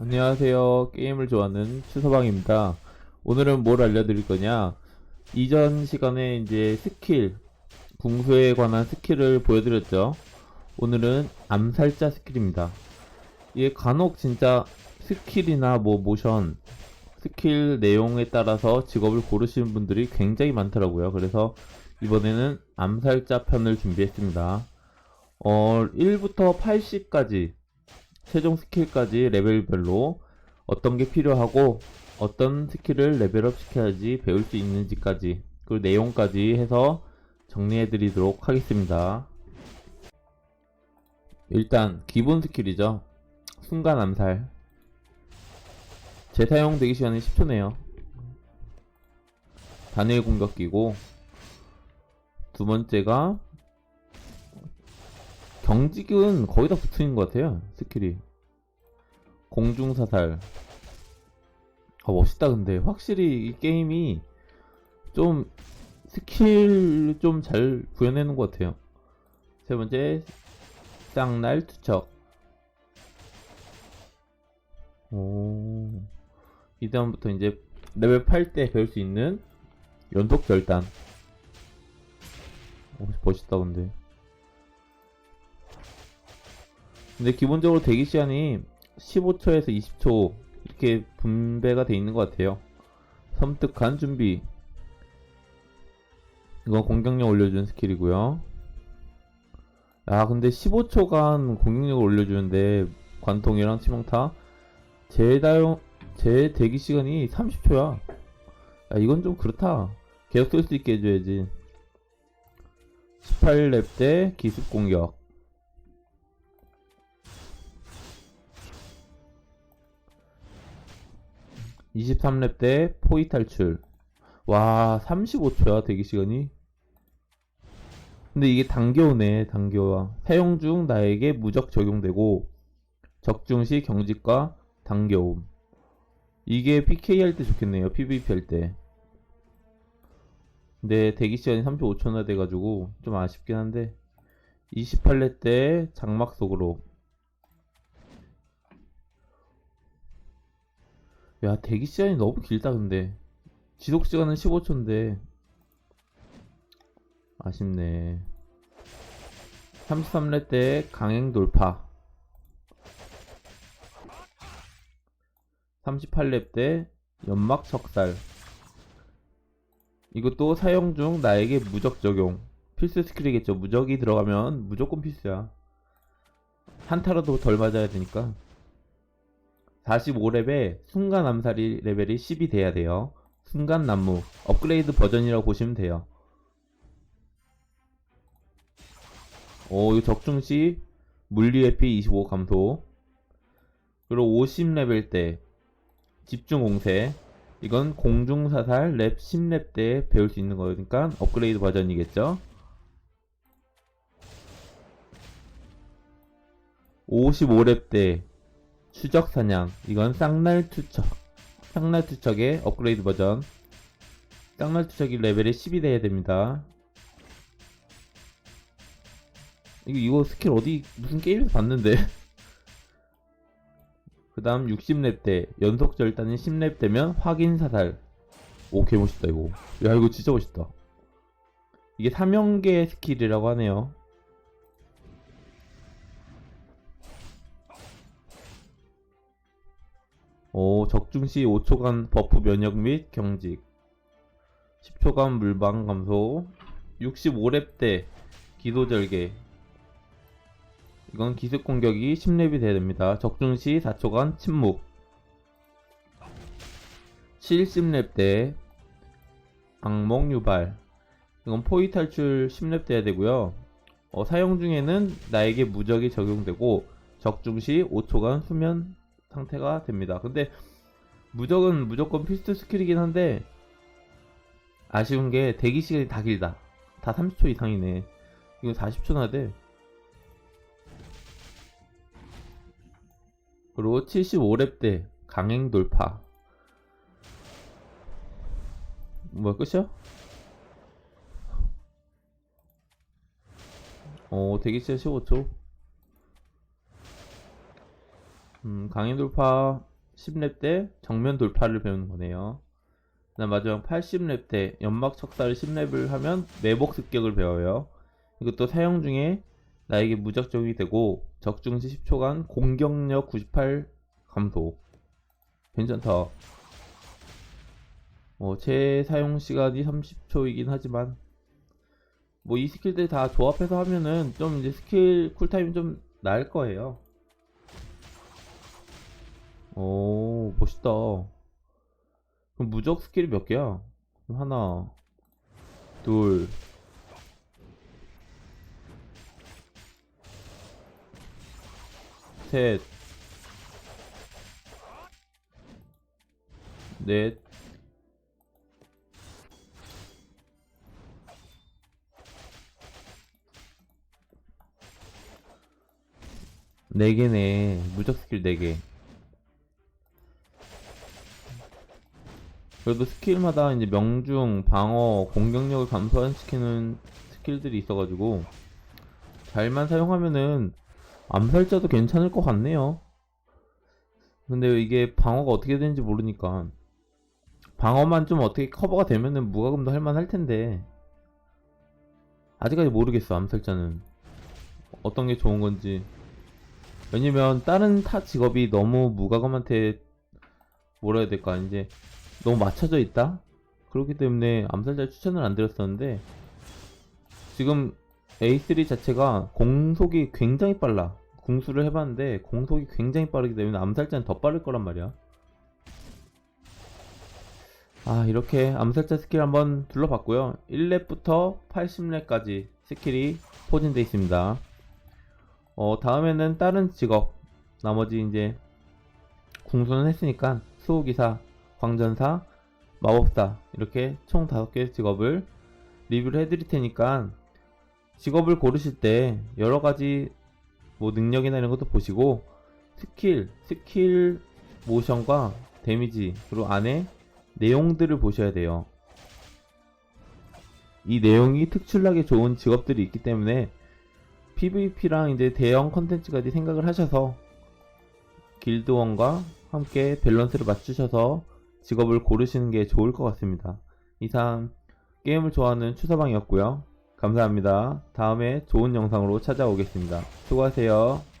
안녕하세요. 게임을 좋아하는 추서방입니다. 오늘은 뭘 알려드릴 거냐? 이전 시간에 이제 스킬, 궁수에 관한 스킬을 보여드렸죠. 오늘은 암살자 스킬입니다. 이게 간혹 진짜 스킬이나 뭐 모션, 스킬 내용에 따라서 직업을 고르시는 분들이 굉장히 많더라고요. 그래서 이번에는 암살자 편을 준비했습니다. 어, 1부터 80까지 최종 스킬까지 레벨별로 어떤 게 필요하고 어떤 스킬을 레벨업 시켜야지 배울 수 있는지까지 그리고 내용까지 해서 정리해 드리도록 하겠습니다. 일단 기본 스킬이죠. 순간 암살. 재사용 대기 시간이 10초네요. 단일 공격기고 두 번째가 경직은 거의 다 붙은 것 같아요. 스킬이. 공중사살. 아, 멋있다, 근데. 확실히 이 게임이 좀 스킬 좀 잘 구현해놓은 것 같아요. 세 번째, 쌍날 투척. 오. 이 다음부터 이제 레벨 8때 배울 수 있는 연속 결단. 오, 멋있다, 근데. 근데 기본적으로 대기 시간이 15초에서 20초 이렇게 분배가 돼 있는 것 같아요. 섬뜩한 준비. 이건 공격력 올려주는 스킬이고요. 아 근데 15초간 공격력을 올려주는데 관통이랑 치명타 제다용 제 대기 시간이 30초야. 아 이건 좀 그렇다. 계속 쓸 수 있게 해줘야지. 18렙 때 기습 공격. 23렙 때 포위 탈출. 와, 35초야, 대기 시간이. 근데 이게 당겨오네, 당겨와. 사용 중 나에게 무적 적용되고, 적중 시 경직과 당겨옴. 이게 PK 할 때 좋겠네요, PVP 할 때. 근데 대기 시간이 35초나 돼가지고, 좀 아쉽긴 한데, 28렙 때 장막 속으로. 야, 대기 시간이 너무 길다, 근데. 지속 시간은 15초인데. 아쉽네. 33렙 때 강행 돌파. 38렙 때 연막 척살. 이것도 사용 중 나에게 무적 적용. 필수 스킬이겠죠. 무적이 들어가면 무조건 필수야. 한타라도 덜 맞아야 되니까. 45렙에 순간 암살이 레벨이 10이 돼야 돼요. 순간 난무 업그레이드 버전이라고 보시면 돼요. 오, 이거 적중 시 물리 회피 25 감소. 그리고 50레벨 때 집중 공세. 이건 공중 사살 랩 10렙 때 배울 수 있는 거니까 업그레이드 버전이겠죠. 55렙 때 추적 사냥. 이건 쌍날 투척. 쌍날 투척의 업그레이드 버전. 쌍날 투척이 레벨이 10이 돼야 됩니다. 이거 이거 스킬 어디 무슨 게임에서 봤는데 그 다음 60렙 때 연속 절단이 10렙 되면 확인 사살. 오 개멋있다 이거. 야 이거 진짜 멋있다. 이게 사명계 스킬이라고 하네요. 오, 적중시 5초간 버프 면역 및 경직. 10초간 물방 감소. 65렙 때 기도절개 이건 기습 공격이 10렙이 돼야 됩니다. 적중시 4초간 침묵 70렙 때 악몽 유발 이건 포위 탈출 10렙 돼야 되고요. 어, 사용 중에는 나에게 무적이 적용되고 적중시 5초간 수면 상태가 됩니다. 근데 무적은 무조건 필수 스킬이긴 한데 아쉬운 게 대기 시간이 다 길다. 다 30초 이상이네. 이거 40초나 돼. 그리고 75렙 때 강행 돌파. 뭐야 끝이야? 어 대기 시간 15초 음 강인 돌파 10렙 때 정면 돌파를 배우는 거네요 그다음 마지막 80렙 때 연막 척사를 10렙을 하면 매복 습격을 배워요 이것도 사용 중에 나에게 무작정이 되고 적중시 10초간 공격력 98 감소 괜찮다 어, 제 사용 시간이 30초이긴 하지만 뭐 이 스킬들 다 조합해서 하면은 좀 이제 스킬 쿨타임이 좀 나을 거예요. 오 멋있다. 그럼 무적 스킬이 몇 개야? 하나, 둘, 셋, 넷, 네 개네. 무적 스킬 네 개. 그래도 스킬마다 이제 명중, 방어, 공격력을 감소시키는 스킬들이 있어가지고 잘만 사용하면은 암살자도 괜찮을 것 같네요. 근데 이게 방어가 어떻게 되는지 모르니까. 방어만 좀 어떻게 커버가 되면은 무과금도 할만할 텐데. 아직까지 모르겠어 암살자는 어떤 게 좋은 건지. 왜냐면 다른 타 직업이 너무 무과금한테 뭐라 해야 될까 이제 너무 맞춰져 있다? 그렇기 때문에 암살자 추천을 안 드렸었는데. 지금 A3 자체가 공속이 굉장히 빨라. 궁수를 해봤는데 공속이 굉장히 빠르기 때문에 암살자는 더 빠를 거란 말이야. 아 이렇게 암살자 스킬 한번 둘러봤고요. 1렙부터 80렙까지 스킬이 포진되어 있습니다. 어, 다음에는 다른 직업, 나머지 이제 궁수는 했으니까 수호기사, 광전사, 마법사 이렇게 총 5개의 직업을 리뷰를 해드릴 테니까 직업을 고르실 때 여러 가지 뭐 능력이나 이런 것도 보시고 스킬, 스킬 모션과 데미지 그리고 안에 내용들을 보셔야 돼요. 이 내용이 특출나게 좋은 직업들이 있기 때문에 PVP랑 이제 대형 컨텐츠까지 생각을 하셔서 길드원과 함께 밸런스를 맞추셔서 직업을 고르시는 게 좋을 것 같습니다. 이상 게임을 좋아하는 추서방이었고요. 감사합니다. 다음에 좋은 영상으로 찾아오겠습니다. 수고하세요.